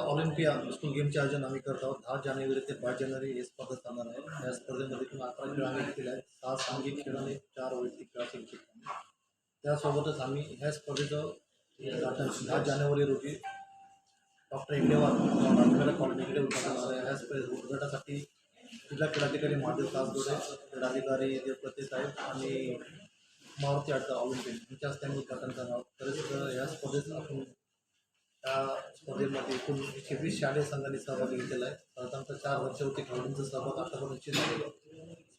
Olympia school गेमचे आयोजन आम्ही करत आहोत दहा जानेवारी ते पाच जानेवारी ही। स्पर्धा चालणार आहे या स्पर्धेमध्ये एकूण अकरा खेळ आम्ही घेतलेले आहेत सहा सांघिक खेळ आणि चार वैयक्तिक खेळाचे विषय त्यासोबतच आम्ही ह्या स्पर्धेचं दहा जानेवारी रोजी डॉक्टर हेगडेवार नागपूर कॉलनी इकडे उद्घाटन आहे ह्या स्पर्धे उद्घाटनासाठी जिल्हा क्रीडाधिकारी महादेव कासदोडे क्रीडाधिकारी देवप्रते साहेब आणि मारुती आडचा ऑलिम्पिक यांच्या हस्ते आम्ही उद्घाटन करणार आहोत तसेच या स्पर्धेत आपण स्पर्धेमध्ये एकूण एकशे वीस शालेय संघांनी सहभाग घेतलेला आहे साधारणतः चार वर्षावरती खेळाडूंचा सहभाग आतापर्यंत आहे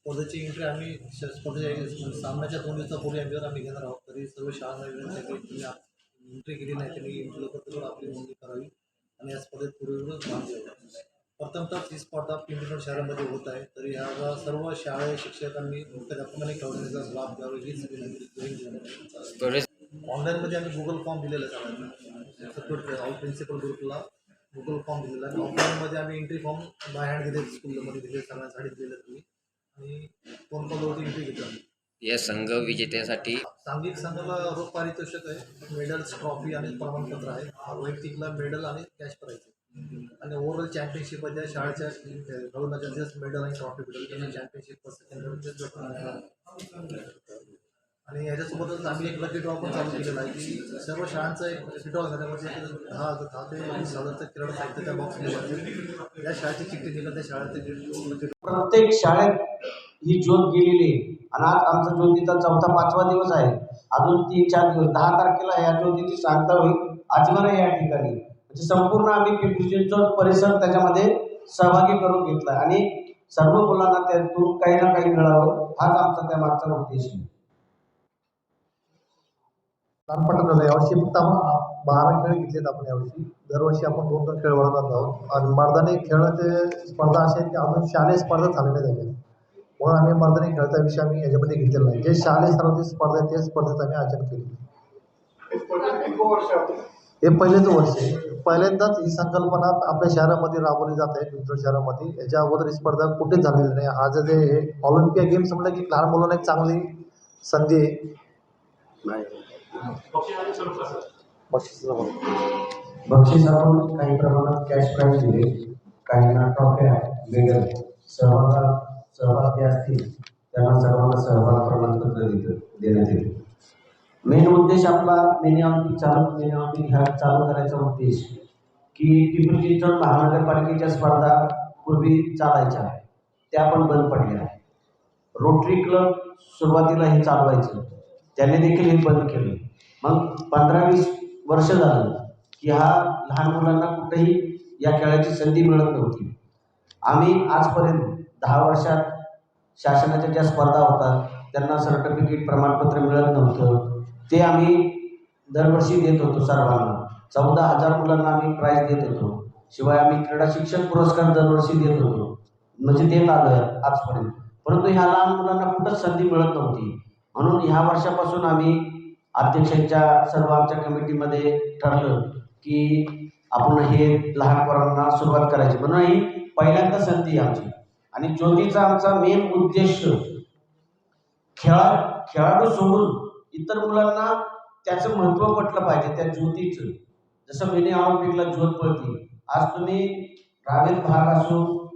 स्पर्धेची एंट्री आम्ही स्पर्धेच्या सामन्याच्या दोन दिवसापूर्वी आम्ही आम्ही घेणार आहोत. तरी सर्व शाळांना विनंती आहे की तुम्ही एंट्री केली नाही त्यांनी एंट्री लवकर आपली नोंदणी करावी आणि या स्पर्धेत पूर्वीच भाग घ्यावा प्रथमतः ही स्पर्धा पिंपरी शहरामध्ये होत आहे. तरी ह्या सर्व शाळा शिक्षकांनी मुख्याध्यापकांनी खेळण्याचा लाभ घ्यावा हीच विनंती ऑनलाईनमध्ये आम्ही गुगल फॉर्म दिलेला आहे. सेपरेट ऑल प्रिन्सिपल ग्रुपला गुगल फॉर्म दिलेला. आहे ऑफलाईनमध्ये आम्ही एंट्री फॉर्म बाय हँड दिले स्कूलमध्ये दिले सगळ्यांसाठी दिलेले तुम्ही. आणि फोन कॉलवरती एंट्री घेतो आम्ही? या संघ विजेत्यासाठी सांघिक संघाला रोख पारितोषिक आहे. मेडल्स ट्रॉफी आणि प्रमाणपत्र आहे. वैयक्तिकला मेडल आणि कॅश प्राईज आहे. आणि ओव्हरऑल चॅम्पियनशिप आहे शाळेच्या जस्ट मेडल आणि ट्रॉफी भेटेल त्यांना चॅम्पियनशिप आणि याच्यासोबतच आम्ही एक लकी ड्रॉ पण चालू केलेला आहे. की सर्व शाळांचा एक लकी ड्रॉ झाल्यावरती दहा दहा ते वीस हजारचं किराणा साहित्य त्या बॉक्समध्ये जाते ज्या शाळेची चिठ्ठी दिलं त्या शाळेचं लकी प्रत्येक शाळेत ही ज्योत गेलेली आहे. आणि आज आमचा ज्योतीचा चौथा पाचवा दिवस आहे. अजून तीन चार दिवस. दहा तारखेला या ज्योतीची सांगता होईल. आजवर या ठिकाणी. म्हणजे संपूर्ण आम्ही पिंपरी चिंचवड परिसर त्याच्यामध्ये सहभागी करून घेतला आणि सर्व मुलांना त्यातून काही ना काही मिळावं हाच आमचा त्या मागचा उद्देश आहे. लहानपणात यावर्षी फक्त आपण बारा खेळ घेतलेत आपण यावर्षी. दरवर्षी आपण दोन दोन खेळ वळवत आहोत. आणि मर्दानी खेळाचे स्पर्धा अशा आहेत की अजून शालेय स्पर्धा झाल्या नाही त्याच्यात म्हणून आम्ही मर्दानी खेळाचा विषय आम्ही याच्यामध्ये घेतलेला नाही. जे शालेय स्तरावरची स्पर्धा आहेत त्या स्पर्धेचं आम्ही आयोजन केली. हे पहिलेच वर्ष आहे. पहिल्यांदाच ही संकल्पना आपल्या शहरामध्ये राबवली जात आहे पिंपरी शहरामध्ये. याच्या अगोदर ही स्पर्धा कुठेच झालेली नाही. आज जे हे ऑलिम्पिया गेम्स म्हणलं की लहान मुलांना एक चांगली संधी आहे. बक्षिसाचं बक्षीस आपण काही प्रमाणात कॅश प्राईज दिले. काहींना ट्रॉफ्या मेडल सहभाग सहभागी असतील त्यांना सर्वांना सहभाग प्रमाणपत्र देण्यात येते मेन उद्देश आपला मिनी ऑलिम्पिक चालू मिनी ऑलिम्पिक ह्या चालू करायचा उद्देश की पिंपरी चिंचवड महानगरपालिकेच्या स्पर्धा पूर्वी चालायच्या त्या पण बंद पडल्या रोटरी क्लब सुरुवातीला हे चालवायचं. त्याने देखील हे बंद केलं. मग पंधरा वीस वर्ष झालं की हा लहान मुलांना कुठेही या खेळाची संधी मिळत नव्हती. आम्ही आजपर्यंत दहा वर्षात शासनाच्या ज्या स्पर्धा होतात त्यांना सर्टिफिकेट प्रमाणपत्र मिळत नव्हतं. ते आम्ही दरवर्षी देत होतो सर्वांना. चौदा हजार मुलांना आम्ही प्राईज देत होतो. शिवाय आम्ही क्रीडा शिक्षण पुरस्कार दरवर्षी देत होतो. म्हणजे देत आलो आहे आजपर्यंत. परंतु ह्या लहान मुलांना कुठंच संधी मिळत नव्हती. म्हणून ह्या वर्षापासून आम्ही अध्यक्षांच्या सर्व आमच्या कमिटीमध्ये ठरलं की आपण हे लहान पोरांना सुरुवात करायची. म्हणून ही पहिल्यांदा संधी आमची. आणि ज्योतीचा आमचा मेन उद्देश खेळा खेळाडू सोडून इतर मुलांना त्याचं महत्त्व पटलं पाहिजे त्या ज्योतीचं. जसं मिनी ऑलिम्पिकला ज्योत पळते. आज तुम्ही रावेत भाग असो